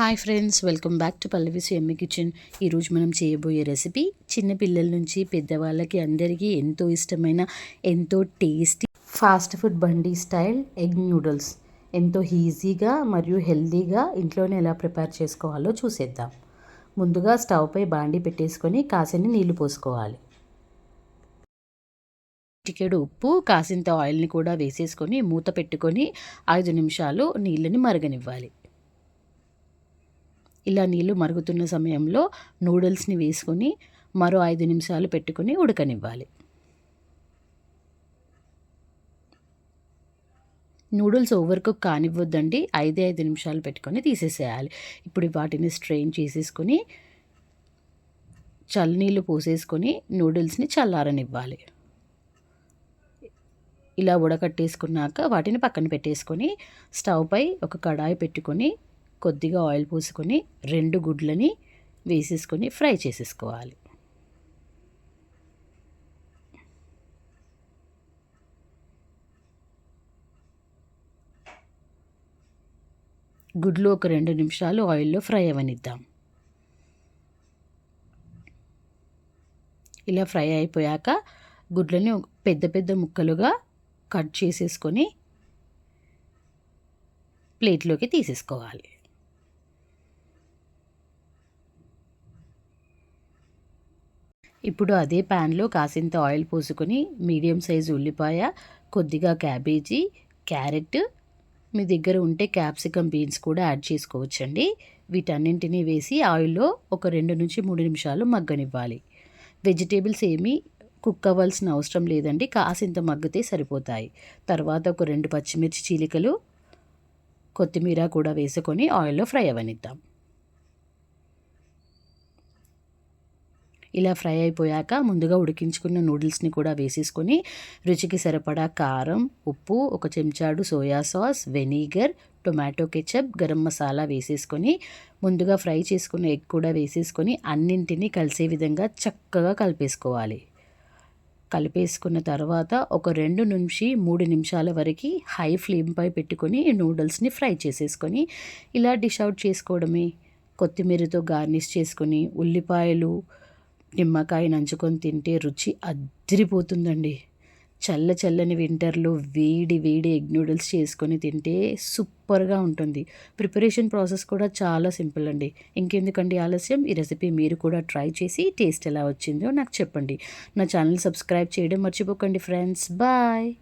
Hi friends welcome back to Pallavi's yummy kitchen. ఈరోజు మనం చేయబోయే రెసిపీ చిన్న పిల్లల నుంచి పెద్దవాళ్ళకి అందరికీ ఎంతో ఇష్టమైన ఎంతో టేస్టీ ఫాస్ట్ ఫుడ్ బండి స్టైల్ ఎగ్ నూడిల్స్. ఎంతో ఈజీగా మరియు హెల్తీగా ఇంట్లోనే ఎలా ప్రిపేర్ చేసుకోవాలో చూసేద్దాం. ముందుగా స్టవ్పై బాండీ బాండి పెట్టేసుకొని కాసిని నీళ్ళు పోసుకోవాలి. చిటికెడు ఉప్పు కాసింత ఆయిల్ని కూడా వేసేసుకొని మూత పెట్టుకొని ఐదు నిమిషాలు నీళ్ళని మరగనివ్వాలి. ఇలా నీళ్ళు మరుగుతున్న సమయంలో నూడిల్స్ని వేసుకొని మరో ఐదు నిమిషాలు పెట్టుకొని ఉడకనివ్వాలి. నూడిల్స్ ఓవర్ కుక్ కానివ్వద్దండి. ఐదే ఐదు నిమిషాలు పెట్టుకొని తీసేసేయాలి. ఇప్పుడు వాటిని స్ట్రెయిన్ చేసేసుకొని చల్లనీళ్ళు పోసేసుకొని నూడిల్స్ని చల్లారనివ్వాలి. ఇలా ఉడకట్టేసుకున్నాక వాటిని పక్కన పెట్టేసుకొని స్టవ్ పై ఒక కడాయి పెట్టుకొని కొద్దిగా ఆయిల్ పోసుకొని రెండు గుడ్లని వేసేసుకొని ఫ్రై చేసేసుకోవాలి. గుడ్లు ఒక రెండు నిమిషాలు ఆయిల్లో ఫ్రై అవనిద్దాం. ఇలా ఫ్రై అయిపోయాక గుడ్లని పెద్ద పెద్ద ముక్కలుగా కట్ చేసేసుకొని ప్లేట్లోకి తీసేసుకోవాలి. ఇప్పుడు అదే ప్యాన్లో కాసింత ఆయిల్ పోసుకొని మీడియం సైజు ఉల్లిపాయ కొద్దిగా క్యాబేజీ క్యారెట్ మీ దగ్గర ఉంటే క్యాప్సికమ్ బీన్స్ కూడా యాడ్ చేసుకోవచ్చండి. వీటన్నింటినీ వేసి ఆయిల్లో ఒక రెండు నుంచి మూడు నిమిషాలు మగ్గనివ్వాలి. వెజిటేబుల్స్ ఏమీ కుక్ అవ్వాల్సిన అవసరం లేదండి కాసింత మగ్గితే సరిపోతాయి. తర్వాత ఒక రెండు పచ్చిమిర్చి చీలికలు కొత్తిమీర కూడా వేసుకొని ఆయిల్లో ఫ్రై అవనిద్దాం. ఇలా ఫ్రై అయిపోయాక ముందుగా ఉడికించుకున్న నూడిల్స్ని కూడా వేసేసుకొని రుచికి సరిపడా కారం ఉప్పు ఒక చెంచాడు soya sauce vinegar tomato ketchup garam masala వేసేసుకొని ముందుగా ఫ్రై చేసుకున్న ఎగ్ కూడా వేసేసుకొని అన్నింటినీ కలిసే విధంగా చక్కగా కలిపేసుకోవాలి. కలిపేసుకున్న తర్వాత ఒక రెండు నుంచి మూడు నిమిషాల వరకు హై ఫ్లేమ్పై పెట్టుకొని నూడిల్స్ని ఫ్రై చేసేసుకొని ఇలా డిష్ అవుట్ చేసుకోవడమే. కొత్తిమీరతో గార్నిష్ చేసుకొని ఉల్లిపాయలు నిమ్మకాయ నంచుకొని తింటే రుచి అదిరిపోతుందండి. చల్ల చల్లని వింటర్లో వేడి వేడి ఎగ్ నూడిల్స్ చేసుకొని తింటే సూపర్గా ఉంటుంది. ప్రిపరేషన్ ప్రాసెస్ కూడా చాలా సింపుల్ అండి. ఇంకెందుకండి ఆలస్యం? ఈ రెసిపీ మీరు కూడా ట్రై చేసి టేస్ట్ ఎలా వచ్చిందో నాకు చెప్పండి. నా ఛానల్ సబ్స్క్రైబ్ చేయడం మర్చిపోకండి ఫ్రెండ్స్. బాయ్!